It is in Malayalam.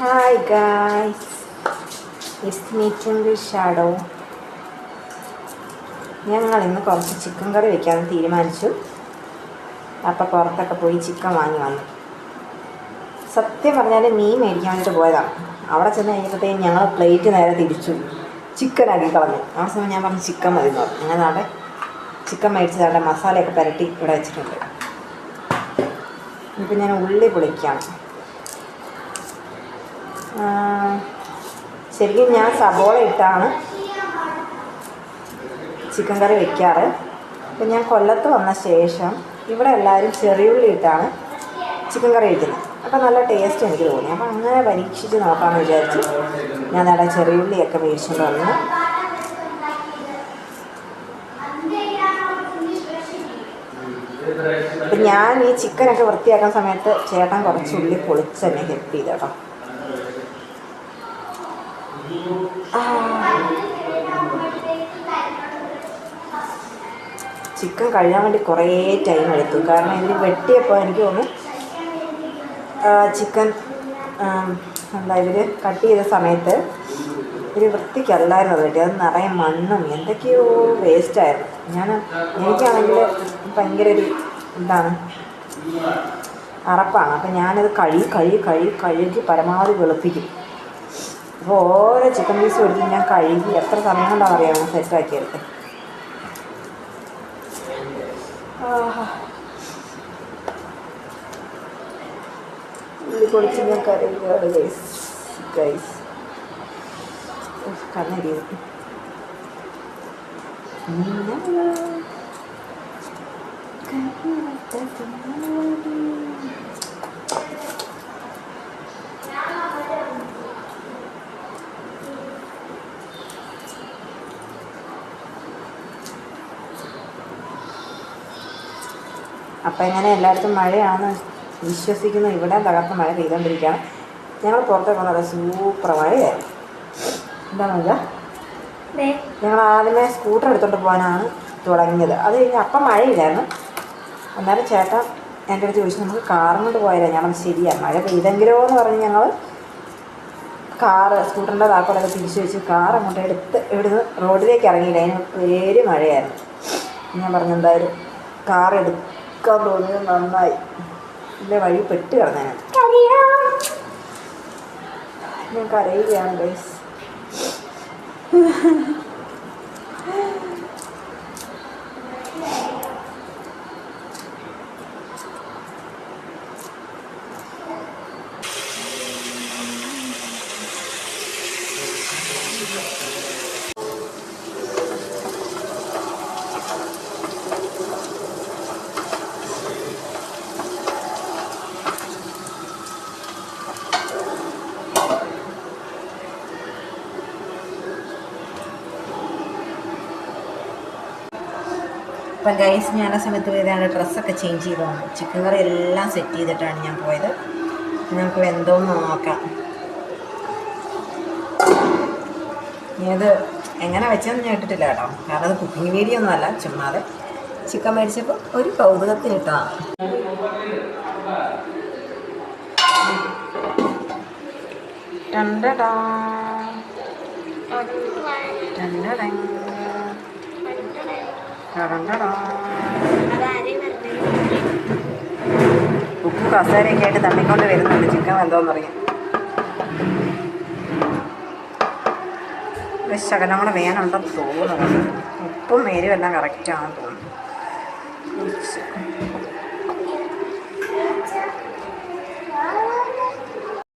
Hi guys it's meeting shadow ഞങ്ങൾ ഇന്ന് കുറച്ച് ചിക്കൻ കറി വെക്കാമെന്ന് തീരുമാനിച്ചു. അപ്പോൾ പുറത്തൊക്കെ പോയി ചിക്കൻ വാങ്ങി വന്നു. സത്യം പറഞ്ഞാൽ മീൻ മേടിക്കാൻ വേണ്ടിയിട്ട് പോയതാണ് അവിടെ ചെന്ന് കഴിഞ്ഞപ്പോഴത്തേക്കും ഞങ്ങൾ പ്ലേറ്റ് നേരെ തിരിച്ചു. ചിക്കൻ ആക്കി കളഞ്ഞു. ആ സമയം ഞാൻ പറഞ്ഞു ചിക്കൻ മതി എന്ന് പറഞ്ഞു. അങ്ങനെ അവിടെ ചിക്കൻ മേടിച്ചതാണ്ട് മസാലയൊക്കെ പുരട്ടി ഇവിടെ വെച്ചിട്ടുണ്ട്. ഇപ്പം ഞാൻ ഉള്ളി പൊളിക്കുകയാണ് ശരിക്കും ഞാൻ സബോള ഇട്ടാണ് ചിക്കൻ കറി വെക്കാറ്. അപ്പം ഞാൻ കൊല്ലത്ത് വന്ന ശേഷം ഇവിടെ എല്ലാവരും ചെറിയുള്ളി ഇട്ടാണ് ചിക്കൻ കറി വയ്ക്കുന്നത് അപ്പം നല്ല ടേസ്റ്റ് എനിക്ക് തോന്നി. അപ്പം അങ്ങനെ പരീക്ഷിച്ച് നോക്കാമെന്ന് വിചാരിച്ച് ഞാൻ അവിടെ ചെറിയുള്ളിയൊക്കെ മേടിച്ചുകൊണ്ട് വന്നു അപ്പം ഞാൻ ഈ ചിക്കനൊക്കെ വൃത്തിയാക്കുന്ന സമയത്ത് ചേട്ടൻ കുറച്ച് ഉള്ളി പൊളിച്ച് തന്നെ ഹെൽപ്പ് ചെയ്തു കേട്ടോ. ചിക്കൻ കഴിയാൻ വേണ്ടി കുറേ ടൈം എടുത്തു. കാരണം എനിക്ക് വെട്ടിയപ്പോൾ എനിക്ക് തോന്നുന്നു ചിക്കൻ എന്താ ഇവർ കട്ട് ചെയ്ത സമയത്ത് ഒരു വൃത്തിക്കല്ലായിരുന്നു അത് വെട്ടി അത് നിറയെ മണ്ണും എന്തൊക്കെയോ വേസ്റ്റായിരുന്നു ഞാൻ എനിക്കാണെങ്കിൽ ഭയങ്കര ഒരു എന്താണ് അറപ്പാണ്. അപ്പം ഞാനത് കഴുകി കഴുകി കഴുകി കഴുകി പരമാവധി വെളുപ്പിക്കും. അപ്പോൾ ഓരോ ചിക്കൻ പീസ് എടുത്ത് ഞാൻ കഴുകി എത്ര സമയം കൊണ്ടാണ് അറിയാമോ. ഉള്ളി പൊളിച്ച് ഞാൻ കരയുകയാണ് ഗൈസ് ഗൈസ് കണ്ണരിയത് അപ്പം ഇങ്ങനെ എല്ലായിടത്തും മഴയാണ് വിശ്വസിക്കുന്നു. ഇവിടെ തകർത്ത് മഴ പെയ്തുകൊണ്ടിരിക്കുകയാണ് ഞങ്ങൾ പുറത്തേക്ക് വന്നത് സൂപ്പർ മഴയായിരുന്നു. എന്താണ് വെച്ചാൽ ഞങ്ങൾ ആദ്യമേ സ്കൂട്ടർ എടുത്തോണ്ട് പോകാനാണ് തുടങ്ങിയത്. അത് കഴിഞ്ഞ് അപ്പം മഴയില്ലായിരുന്നു. അന്നേരം ചേട്ടൻ എന്റെ അടുത്ത് ചോദിച്ചു നമുക്ക് കാറും കൊണ്ട് പോയാലോ? ഞാൻ ശരിയാണ് മഴ പെയ്തെങ്കിലോ എന്ന് പറഞ്ഞ് ഞങ്ങൾ കാറ് സ്കൂട്ടറിന്റെ താക്കോലൊക്കെ തിരിച്ചു വെച്ച് കാർ അങ്ങോട്ട് എടുത്ത് ഇവിടുന്ന് റോഡിലേക്ക് ഇറങ്ങിയില്ല അതിന് പേര് മഴയായിരുന്നു. ഞാൻ പറഞ്ഞു എന്തായാലും കാർ എടുക്കാൻ തോന്നിയത് നന്നായി. എന്റെ വഴി പെട്ട് കിടന്നേനെ. ഞാൻ കരയുകയാണ് ഗൈസ് അപ്പം ഗൈസ് ഞാൻ ആ സമയത്ത് പോയതാണ്. ഡ്രസ്സൊക്കെ ചേഞ്ച് ചെയ്ത് വന്നു ചിക്കൻ കറി എല്ലാം സെറ്റ് ചെയ്തിട്ടാണ് ഞാൻ പോയത്. നമുക്ക് എന്തോന്ന് നോക്കാം. ഇത് എങ്ങനെ വെച്ചതെന്ന് ഞാൻ ഇട്ടിട്ടില്ല കേട്ടോ. കാരണം അത് കുക്കിംഗ് വീഡിയോ ഒന്നും അല്ല ചുമ്മാതെ ചിക്കൻ മേടിച്ചപ്പോൾ ഒരു കൗതുകത്തിന് ഇട്ടതാണ് രണ്ടടാ. ടണ്ടടങ്. ഉപ്പും കസേരയൊക്കെ ആയിട്ട് തമ്മിക്കൊണ്ട് വരുന്നുണ്ട്. ചിക്കൻ എന്തോന്നറിയാം ഒരു ശകലം കൂടെ വേനുണ്ടെന്ന് തോന്നുന്നു. ഉപ്പും മേരും എല്ലാം കറക്റ്റാണെന്ന് തോന്നുന്നു.